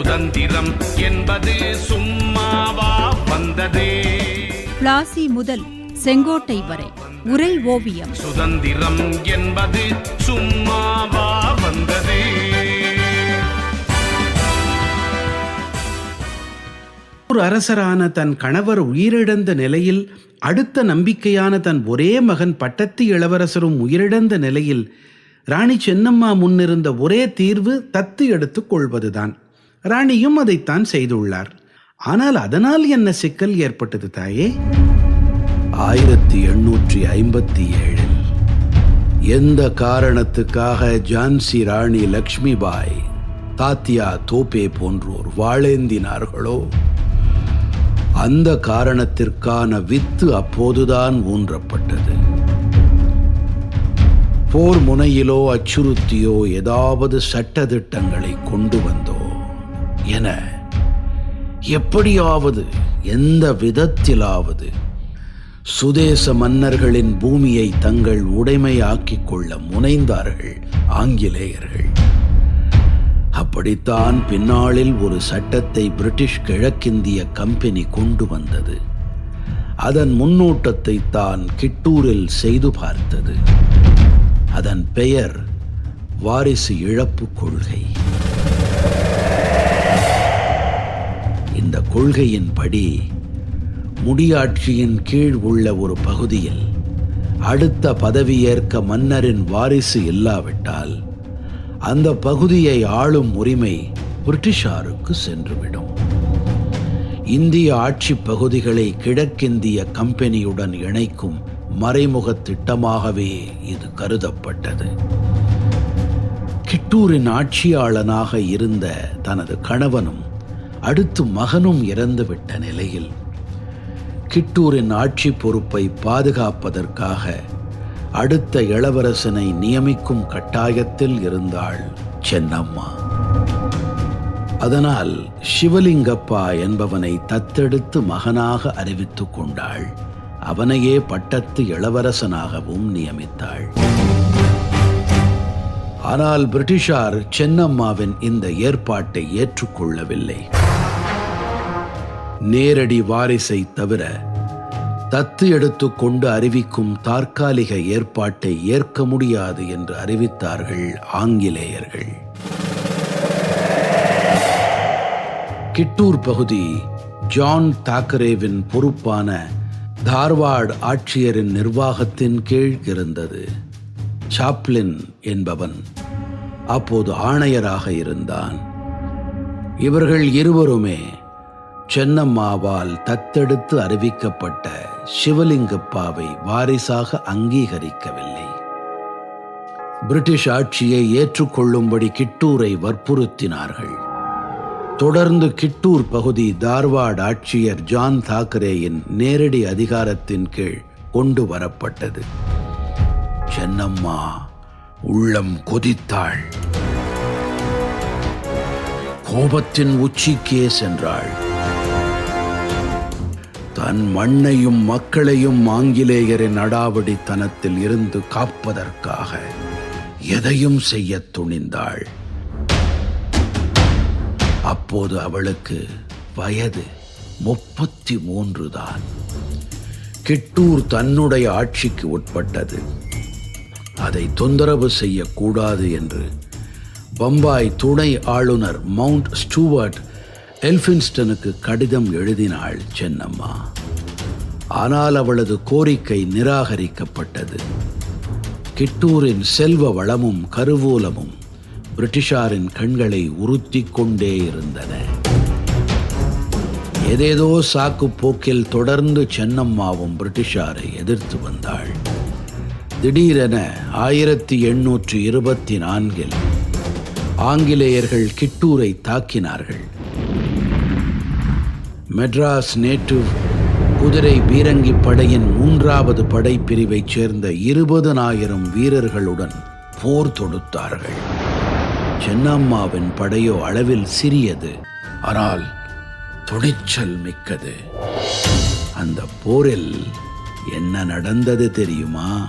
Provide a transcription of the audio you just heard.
சுதந்திரம் என்பது சும்மாவா வந்தது? பிளாசி முதல் செங்கோட்டை வரை உரை ஓவியம். சுதந்திரம் என்பது சும்மாவா வந்தது? ஒரு அரசரான தன் கணவர் உயிரிழந்த நிலையில் அடுத்த நம்பிக்கையான தன் ஒரே மகன் பட்டத்து இளவரசரும் உயிரிழந்த நிலையில் ராணி சென்னம்மா முன்னிருந்த ஒரே தீர்வு தத்து எடுத்துக் கொள்வதுதான். ராணியும் அதைத்தான் செய்துள்ளார். ஆனால் அதனால் என்ன சிக்கல் ஏற்பட்டது தாயே? ஆயிரத்தி எண்ணூற்றி ஐம்பத்தி ஏழில் எந்த காரணத்துக்காக ஜான்சி ராணி லக்ஷ்மிபாய் தாத்தியா தோப்பே போன்றோர் வாழேந்தினார்களோ? அந்த காரணத்திற்கான வித்து அப்போதுதான் ஊன்றப்பட்டது. போர் முனையிலோ அச்சுறுத்தியோ ஏதாவது சட்டதிட்டங்களை கொண்டு வந்தோம். என எப்படியாவது எந்த விதத்திலாவது சுதேச மன்னர்களின் பூமியை தங்கள் உடைமையாக்கிக் கொள்ள முனைந்தார்கள் ஆங்கிலேயர்கள். அப்படித்தான் பின்னாளில் ஒரு சட்டத்தை பிரிட்டிஷ் கிழக்கிந்திய கம்பெனி கொண்டு வந்தது. அதன் முன்னோட்டத்தை தான் கிட்டூரில் செய்து பார்த்தது. அதன் பெயர் வாரிசு இழப்பு கொள்கை. கொள்கையின்படி முடியாட்சியின் கீழ் உள்ள ஒரு பகுதியில் அடுத்த பதவியேற்க மன்னரின் வாரிசு இல்லாவிட்டால் அந்த பகுதியை ஆளும் உரிமை பிரிட்டிஷாருக்கு சென்றுவிடும். இந்திய ஆட்சி பகுதிகளை கிழக்கிந்திய கம்பெனியுடன் இணைக்கும் மறைமுக திட்டமாகவே இது கருதப்பட்டது. கிட்டூரின் ஆட்சியாளனாக இருந்த தனது கணவனும் அடுத்து மகனும் இறந்துவிட்ட நிலையில் கிட்டூரின் ஆட்சி பொறுப்பை பாதுகாப்பதற்காக அடுத்த இளவரசனை நியமிக்கும் கட்டாயத்தில் இருந்தாள் சென்னம்மா. அதனால் சிவலிங்கப்பா என்பவனை தத்தெடுத்து மகனாக அறிவித்துக் கொண்டாள். அவனையே பட்டத்து இளவரசனாகவும் நியமித்தாள். ஆனால் பிரிட்டிஷார் சென்னம்மாவின் இந்த ஏற்பாட்டை ஏற்றுக்கொள்ளவில்லை. நேரடி வாரிசை தவிர தத்து எடுத்துக்கொண்டு அறிவிக்கும் தற்காலிக ஏற்பாட்டை ஏற்க முடியாது என்று அறிவித்தார்கள் ஆங்கிலேயர்கள். கிட்டூர் பகுதி ஜான் தாக்கரேவின் பொறுப்பான தார்வாட் ஆட்சியரின் நிர்வாகத்தின் கீழ் இருந்தது. சாப்ளின் என்பவன் அப்போது ஆணையராக இருந்தான். இவர்கள் இருவருமே சென்னம்மாவால் தத்தெடுத்து அறிவிக்கப்பட்ட சிவலிங்கப்பாவை வாரிசாக அங்கீகரிக்கவில்லை. பிரிட்டிஷ் ஆட்சியை ஏற்றுக்கொள்ளும்படி கிட்டூரை வற்புறுத்தினார்கள். தொடர்ந்து கிட்டூர் பகுதி தார்வாட் ஆட்சியர் ஜான் தாக்கரேயின் நேரடி அதிகாரத்தின் கீழ் கொண்டு வரப்பட்டது. சென்னம்மா உள்ளம் கொதித்தாள். கோபத்தின் உச்சிக்கே சென்றாள். தன் மண்ணையும் மக்களையும் ஆங்கிலேயரின் அடாவடித்தனத்தில் இருந்து காப்பதற்காக எதையும் செய்ய துணிந்தாள். அப்போது அவளுக்கு வயது முப்பத்தி மூன்று தான். கிட்டூர் தன்னுடைய ஆட்சிக்கு உட்பட்டது. அதை தொந்தரவு செய்யக்கூடாது என்று பம்பாய் துணை ஆளுநர் மவுண்ட் ஸ்டூவர்ட் எல்பின்ஸ்டனுக்கு கடிதம் எழுதினாள் சென்னம்மா. ஆனால் அவளது கோரிக்கை நிராகரிக்கப்பட்டது. கிட்டூரின் செல்வ வளமும் கருவூலமும் பிரிட்டிஷாரின் கண்களை உறுத்தி கொண்டே இருந்தன. ஏதேதோ சாக்கு போக்கில் தொடர்ந்து சென்னம்மாவும் பிரிட்டிஷாரை எதிர்த்து வந்தாள். திடீரென ஆயிரத்தி எண்ணூற்று இருபத்தி நான்கில் ஆங்கிலேயர்கள் கிட்டூரை தாக்கினார்கள். மெட்ராஸ் நேட்டிவ் குதிரை பீரங்கி படையின் மூன்றாவது படைப்பிரிவைச் சேர்ந்த இருபதனாயிரம் வீரர்களுடன் போர் தொடுத்தார்கள். சென்னம்மாவின் படையோ அளவில் சிறியது ஆனால் துணிச்சல் மிக்கது. அந்த போரில் என்ன நடந்தது தெரியுமா?